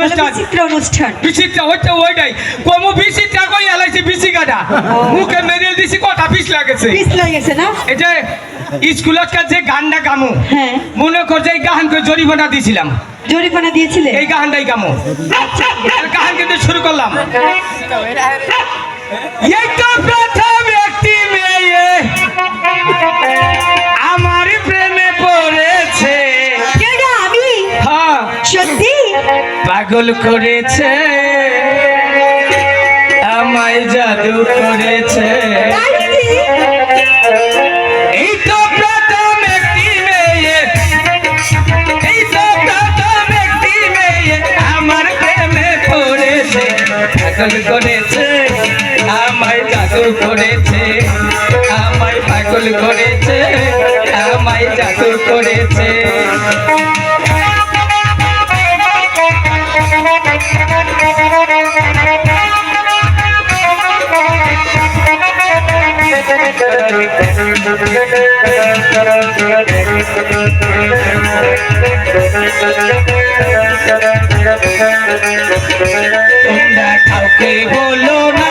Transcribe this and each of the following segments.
অনুষ্ঠান? বিচিত্র অনুষ্ঠান। বিচিত্রা হচ্ছে ওইটাই কমু বিচিত্রা কই আলাইছি বিসি কাটা মুখে মেরেল দিছি কথা পিস লাগেছে। পিস লেগেছে না? এই যে স্কুল যে গানটা গামু হ্যাঁ। মনে কর যে গানকে জরিমানা দিয়েছিলাম। জরিপানা দিয়েছিলে? এই গানটাই গামু। গান কিন্তু শুরু করলাম। এই তো প্রথম একটি মেয়ে। পাগল করেছে, আমায় জাদু করেছে। পাগল করেছে, আমায় জাদু করেছে, আমায় পাগল করেছে, আমায় জাদু করেছে। তোমরা কাউকে বলো না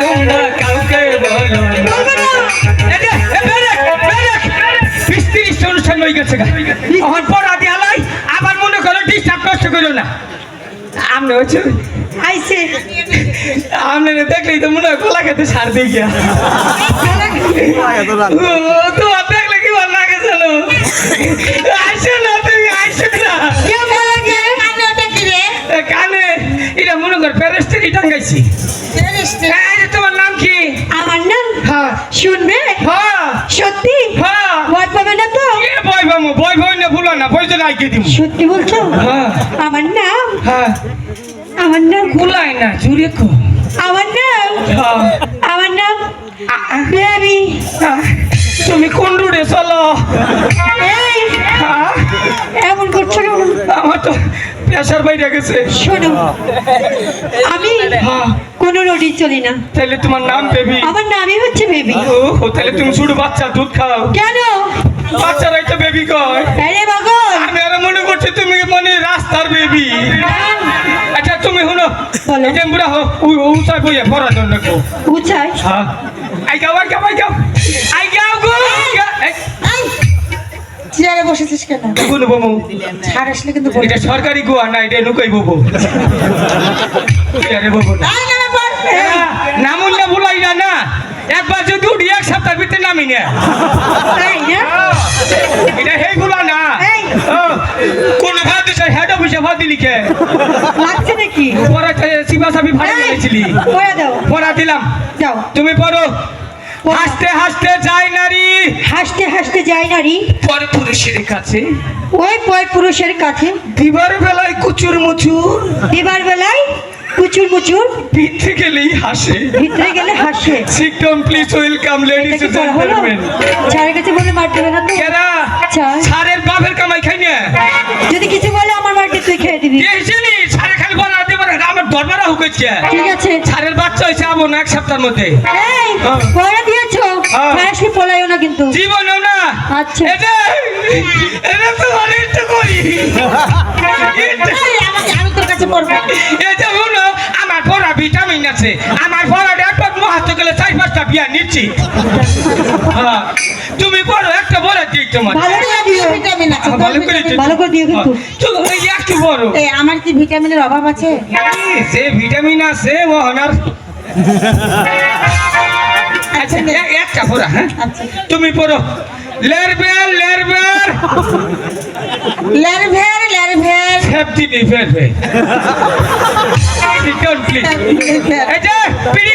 তোমরা কাউকে বলো অনুষ্ঠান হয়ে গেছে পড়া দিয়ে আলাই, আবার মনে করো ডিস্টার্ব কষ্ট করো না। আমনে হচ্ছে আইছে। আমনে দেখলেই তো মনে হয় কলা খেতে সার দিয়ে গিয়া। তোমার দেখলে কি ভালো লাগে জানো? আইসো না তুমি আইসো না। কি কানে এটা মনে কর প্যারেস্টেরি টাঙ্গাইছি তোমার নাম কি? আমার নাম হ্যাঁ। শুনবে? হ্যাঁ। সত্যি? হ্যাঁ। ভয় পাবে না তো? বই বামু বই বই না ভুলো না বই তো দিব সত্যি বলছো? হ্যাঁ। আমার নাম? হ্যাঁ। আমার নাম কুলাই না জুড়ে কো। আমার নাম হ্যাঁ। আমার নাম বেবি হ্যাঁ। তুমি কোন রুটে চলো? হ্যাঁ। এমন করছ কেমন আমার তো প্রেশার বাইরে গেছে। শোনো আমি কোনো রোডি চলি না। তাহলে তোমার নাম বেবি। আমার নামই হচ্ছে বেবি। ও তাহলে তুমি শুধু বাচ্চা দুধ খাও। কেন? বাচ্চারাই তো বেবি কয়। আরে বাগন আমি আর মনে করছি তুমি মানে রাস্তার বেবি। এই যে বুড়া হোক উঁচাই বইয়া পড়ার জন্য গো। উচাই? হ্যাঁ আই গাও আই গাও আই গাও আই গাও গো। চেয়ারে বসেছিস কেন? কোন বমু ছাড় আসলে কিন্তু এটা সরকারি গোয়া না এটা নুকাই ববু আরে ববু না হ্যাঁ, নামুন না ভুলাই না না। একবার যদি উঠি এক সপ্তাহ ভিতরে নামি না। না? এটা হেগুলা না। কোন ভাত অফিসে দিলি কে লাগছে নাকি? পরে সিবা সাবি ভাড়া দিয়েছিলি করে দাও। পড়া দিলাম। যাও। তুমি পড়ো। হাসতে হাসতে যাই নারী। হাসতে হাসতে যাই নারী। পরে পুরুষের কাছে। ওই পয় পুরুষের কাছে। দিবার বেলায় কুচুর মুচুর। দিবার বেলায় কুচুর মুচুর। পিঠে গেলেই হাসে। ভিতরে গেলে হাসে। Down please welcome ladies and পড়া জেন্টলম্যান ছাড়ের কাছে বলে মার দেবে না তো? কেরা? ছাড় খালি বলা আমার দরবারা হুকেছে ঠিক আছে। সারের বাচ্চা হয়েছে না এক সপ্তাহের মধ্যে। এই হ্যাঁ। পড়া দিয়েছ? হ্যাঁ। পলাইও না কিন্তু। জীবনেও না। আচ্ছা। এটা এটা তো অনেক করি। আমি তোর কাছে পড়ব। এটা হলো আমার পড়া ভিটামিন আছে। আমার পড়াটা একবার মহাত্ম গেলে চার বিয়া নিচ্ছি। হ্যাঁ, তুমি একটা বলে দিই তোমার ভালো করে ভিটামিন আছে ভালো করে দিই। ভালো করে দিও কিন্তু। চলো একটু বড় এই আমার কি ভিটামিনের অভাব আছে? যে ভিটামিন আছে ও অনার। আচ্ছা একটা পড়া হ্যাঁ। আচ্ছা। তুমি পড়ো। লেরবেল লেরবেল লেরভের লেরভের। সেফটি নেই ফের ফের প্লিজ এই যে পিড়ি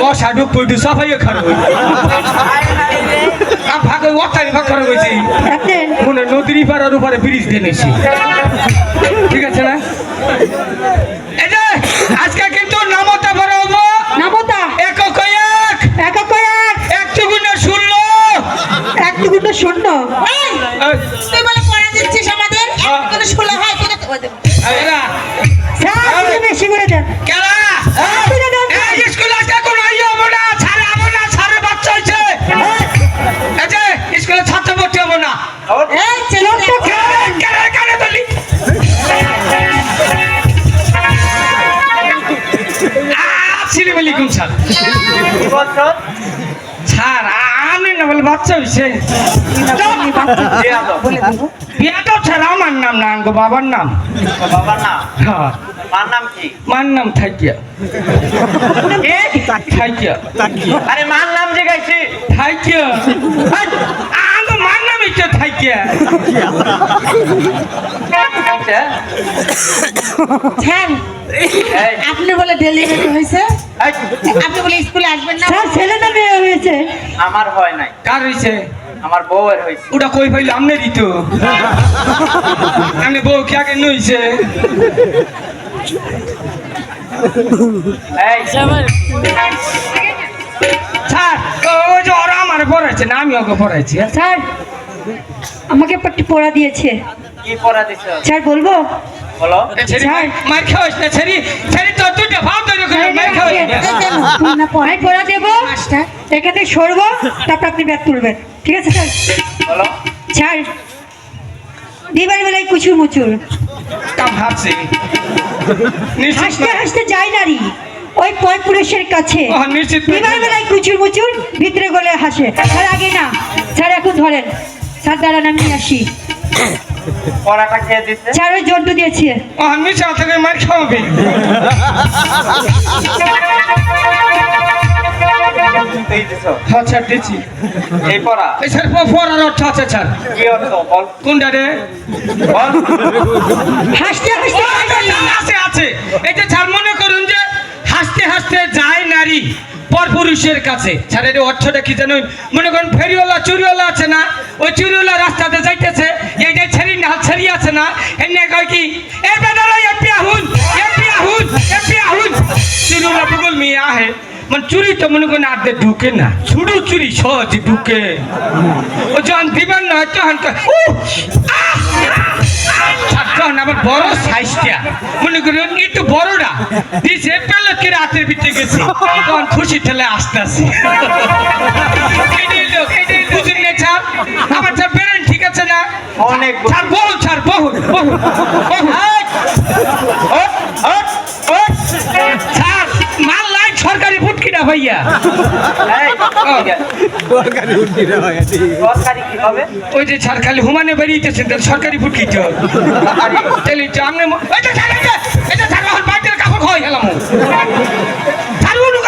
মশা ঢুক পড়ি সাফাইয়ে খাড়ো আম ভাগ ওটাই ভাগ হয়েছি ক্যাপ্টেন মনে নদীর পাড়ার উপরে ব্রিজ দিয়ে ঠিক আছে না? এই আজকে কিন্তু নামতে পারো নামতা একক এক এক কয়েক এক চুগুনে ষোলো এক দুগুলো শূন্য এই, এই, তুই বলে পড়া দিচ্ছিস আমাদের? হ্যাঁ। কোনো ষোলো হয় বেশি করে দেন। কেরা? আসসালামু আলাইকুম স্যার। স্যার, আ- আপনি না বলে বাচ্চা হয়েছে দেবো বিয়াটাও স্যার আমার নাম না আঙ্গো বাবার নাম। বাবার নাম হ্যাঁ। মার নাম কি মার নাম থাকিয়া থাকিয়া আরে মার নাম জিগাইছি। থাকিয়া আঙ্গো মার নাম ইচ্ছে থাকিয়া স্যার এই, আপনি বলে ডেলিভারি হয়েছে আপনি বলে স্কুলে আসবেন না? স্যার ছেলে না মেয়ে হয়েছে? আমার হয় নাই। কার হয়েছে? আমার বউয়ের হয়েছে। ওটা কই পাইলে? আমনেরই তো আমি বউ কি আগে নইছে? এই স্যার ওই যে ওরা আমার পড়াইছে না আমি ওকে পড়াইছি। হ্যাঁ? স্যার আমাকে একটি পড়া দিয়েছে। কি পড়া দিছ? স্যার বলব? বলো এ মার- মার না ছেড়ি ছেড়ি তো দুইটা ভাব তৈরি করে মার খাওয়াইস না পড়াই পড়া দেবো এখান থেকে সরবো তারপর আপনি ব্যাগ তুলবেন ঠিক আছে স্যার বলো স্যার দিবার বেলায় কুচুর মুচুর হাসছে হাসতে হাসতে যায় নারী ওই পয় পুরুষের কাছে দিবার বেলায় কুচুর মুচুর ভিতরে গলে হাসে স্যার আগে না স্যার এখন ধরেন স্যার দাঁড়ান আমি আসি পড়াটা জন্টু দিয়েছে। মার খাওয়াবে। দিছ হ্যাঁ স্যার দিচ্ছি। এই পড়া এই স্যার পড়ার অর্থ আছে স্যার কি অর্থ? বল। কোনটা রে? বল। হাসতে হাসতে যায় নারী আছে স্যার মনে করুন যে হাসতে হাসতে যায় নারী পরপুরুষের কাছে। এর অর্থটা কি জানুন? মনে করুন ফেরিওয়ালা চুরিওয়ালা আছে না? ওই চুরিওয়ালা রাস্তাতে যাইতেছে এই যে ছেড়ি না ছেড়ি আছে না, এনে কয় কি, এ বেদারা এপি আহুন এপি আহুন এপি আহুন চুরিওয়ালা বগল মিয়ে আহে মানে চুরি তো মনে করেন আর ঢুকে না। ছুড়ু চুরি সহজে ঢুকে। ও যখন দিবেন না তখন তখন আবার বড় সাইজটা, মনে করুন একটু বড়টা দিছে, পেলে কি রাতের ভিতরে তখন খুশি ঠেলে আমার ছাড় বেরেন ঠিক আছে না অনেক ছাড় বহু ছাড় বহু বহু বহু হট, হট, হট। ছাড় মাল লাইন সরকারি ফুটকিটা ভাইয়া। এই, ঠিক আছে। সরকারি কি হবে? ওই যে ছাড় খালি হুমানে বেরিয়েছেন তাহলে সরকারি ফুটকি তাহলে ছাড়, ছাড়, কাপড় খাওয়াই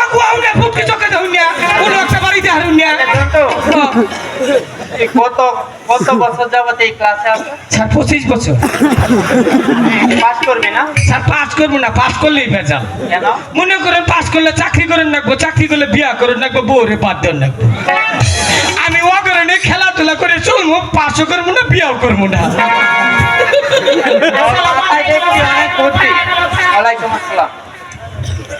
কাকু আউনে না একটা বাড়িতে হারুন না। এই কত কত বছর যাবত এই ক্লাসে আছো? স্যার পঁচিশ বছর। পাস করবি না? স্যার পাস করব না পাস করলেই ভেজাল। কেন? মনে করেন পাস করলে চাকরি করেন রাখব চাকরি করলে বিয়া করেন রাখব বউরে বাদ দেন রাখব আমি ও করে নিয়ে খেলাধুলা করে চলবো পাসও করব না বিয়াও করব না তোর মাথায় দেখছি অনেক বুদ্ধি। ওয়ালাইকুম আসসালাম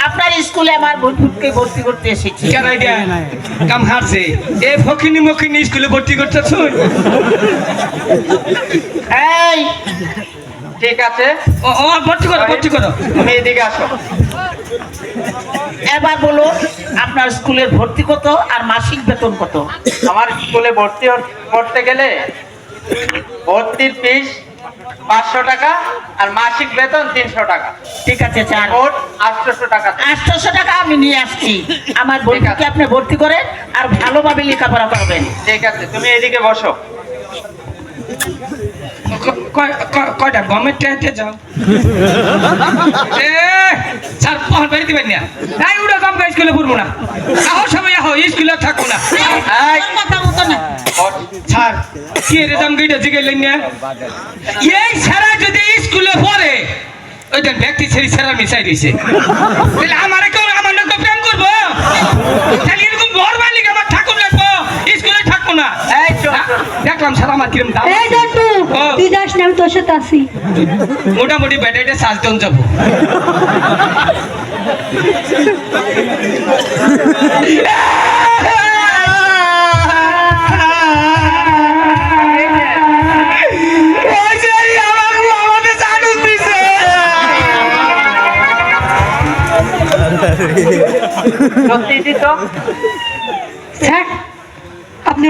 আপনার স্কুলে আমার বন্ধুকে ভর্তি করতে এসেছি। কেন আইডিয়া কাম হারছে। এ ফকিনি মকিনি স্কুলে ভর্তি করতেছ? এই ঠিক আছে। ও ও ভর্তি করো ভর্তি করো। তুমি এদিকে আসো। এবার বলো আপনার স্কুলের ভর্তি কত আর মাসিক বেতন কত? আমার স্কুলে ভর্তি করতে গেলে ভর্তির ফিস পাঁচশো টাকা আর মাসিক বেতন তিনশো টাকা। ঠিক আছে স্যার মোট আটশোশো টাকা। আটশোশো টাকা আমি নিয়ে আসছি। আমার বইটাকে আপনি ভর্তি করেন আর ভালোভাবে লেখাপড়া করবেন। ঠিক আছে তুমি এদিকে বসো। কয়টা গমের টেটে যাও? এ স্যার পহল বাড়ি দিবেন না। তাই উড়া কাম করে স্কুলে পড়ব না। আহো সবাই আহো স্কুলে থাকব না। এই, তোর কথা মতো না। বস। স্যার কি রে দাম গইটা জিগাইলেন না? এই সারা যদি স্কুলে পড়ে ওই দেন ব্যক্তি ছেড়ে সারা মিশাই দিছে। তাহলে আমার কেউ আমার লোক প্রেম করব? তাহলে এরকম বড় মালিক আমার যাব না। দেখলাম স্যার আমার কিরম দাম এই জন্টু তুই যাস না আমি তোর সাথে আসি মোটামুটি ব্যাটারিটা সাজদন যাব। সত্যি স্যার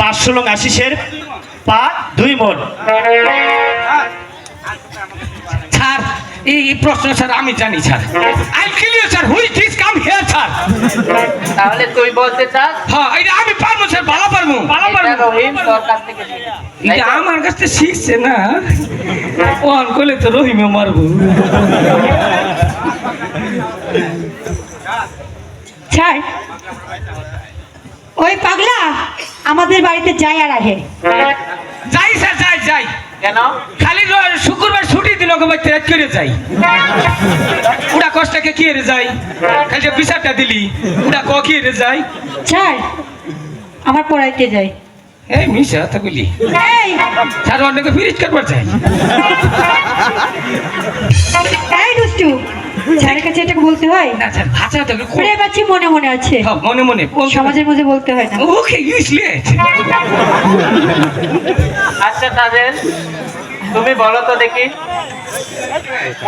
পাঁচশো লং আশিসের পা দুই মন স্যার এই প্রশ্ন স্যার আমি জানি স্যার। আই স্যার হুই দিস কাম হিয়ার স্যার তাহলে তুই বলতে চাস হ্যাঁ এটা আমি পারব স্যার ভালো পারব। ভালো পারব। তোর কাছ থেকে এটা তো? আমার কাছে শিখছে না। অন করলে তো রহিমে মারবো। স্যার ওই পাগলা আমাদের বাড়িতে যায় আর আহে। যাই স্যার যাই যাই। কেন? খালি শুক্রবার ছুটি দিন ওকে বাড়িতে রাত করে যাই। ওরা কষ্টকে কি রে যাই? খালি যে বিচারটা দিলি ওরা ক কি রে যাই? স্যার আমার পড়াইতে যাই। এই মিশা তো বলি এই! স্যার অনেকে ফিরিজ করবার চাই এই দুষ্টু! স্যারের কাছে এটা বলতে হয়? না স্যার ভাষা তো ওরে বাচ্চি মনে মনে আছে। হ্যাঁ, মনে মনে সমাজের মধ্যে বলতে হয় না। ওকে ইউজলেস আচ্ছা তাদের তুমি বলো তো দেখি।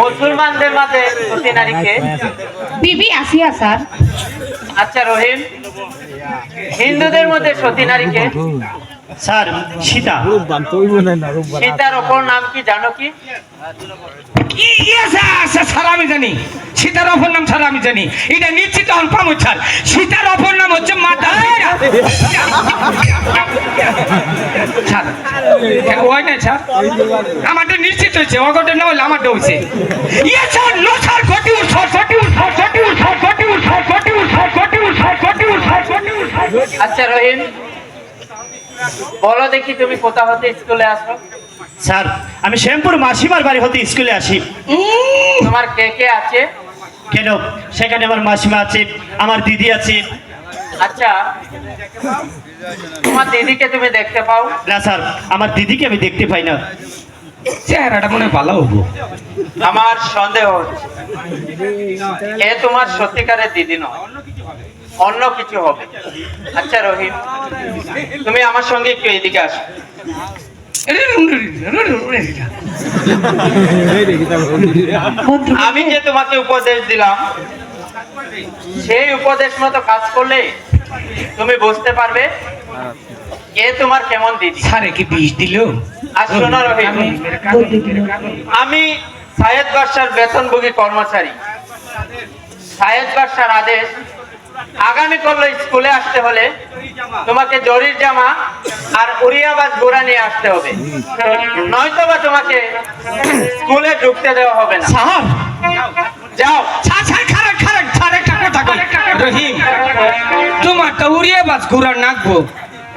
মুসলমানদের মাঝে সতী নারীকে বিবি আসিয়া স্যার। আচ্ছা রহিম। হিন্দুদের মধ্যে সতী নারীকে স্যার সীতা। সীতার অপর নাম কি জানো কি? স্যার আমি জানি। সীতার অপর নাম স্যার আমি জানি। এটা নিশ্চিত হন পামো স্যার। সীতার অপর নাম হচ্ছে মাতা। স্যার হয় না স্যার। আমারটা নিশ্চিত হয়েছে অগটা না হলে আমারটা হয়েছে। ইয়ে স্যার নো স্যার গটি উঠ গটি উঠ গটি উঠ গটি উঠ স্যার উঠ স্যার উঠ উঠ। আচ্ছা রহিম। বলো দেখি তুমি কোথা হতে স্কুলে আসো। স্যার আমি শ্যামপুর মাসিমার বাড়ি হতে স্কুলে আসি। তোমার কে কে আছে? কেন? সেখানে আমার মাসিমা আছে আমার দিদি আছে। আচ্ছা তোমার দিদিকে তুমি দেখতে পাও? না স্যার আমার দিদিকে আমি দেখতে পাই না। চেহারাটা মনে হয় ভালো হব। আমার সন্দেহ হচ্ছে। এ তোমার সত্যিকারের দিদি নয়? অন্য কিছু হবে। আচ্ছা রহিম তুমি আমার সঙ্গে একটু এদিকে আসো। আমি যে তোমাকে উপদেশ দিলাম সেই উপদেশ মতো কাজ করলে তুমি বুঝতে পারবে এ তোমার কেমন দিদি। স্যারে কি বিষ দিল। আর শোনো রহিম আমি সায়েদ বাদশার বেতনভোগী কর্মচারী। সায়েদ বাদশার আদেশ আগামী করলে স্কুলে আসতে হলে তোমাকে জরির জামা আর উড়িয়াবাজ গোড়া নিয়ে আসতে হবে। নয়তো বা তোমাকে স্কুলে ঢুকতে দেওয়া হবে না। স্যার যাও। স্যার স্যার খারাপ খারাপ স্যার একটা কথা রহিম তোমার তো নাকবো?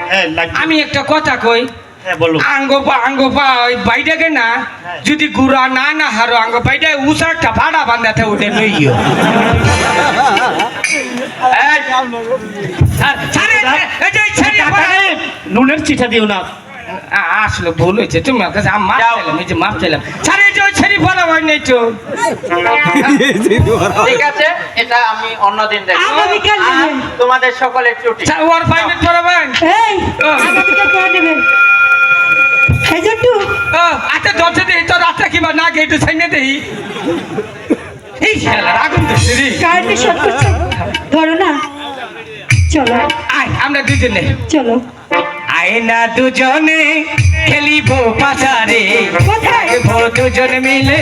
হ্যাঁ আমি একটা কথা কই? হ্যাঁ বলো। আঙ্গপা আঙ্গপা ওই বাইটাকে না যদি গুড়া না না হারো আঙ্গ বাইটা উষা একটা ভাড়া বান্ধাতে উঠে লইও নুনের চিঠা দিও না। আসলো ভুল হয়েছে তুমি আমার কাছে মাপ চাইলাম যে মাপ চাইলাম। ছাড়ে যে ছেড়ি ফলা হয় নাই তো। ঠিক আছে এটা আমি অন্যদিন দেখব। তোমাদের সকলে ছুটি। ওর ফাইনে চড়াবেন এই আগামীকাল আচ্ছা দরজা দিয়ে তো রাস্তা কিবা না গেটে সাইনে দেই। এই শালা আগুন তো রে কারেন্টের শর্ট করছে ধরো না। চলো। আয় আমরা দুজনে চলো। আয় না দুজনে খেলিব পাচারে। কোথায়? দুজন মিলে।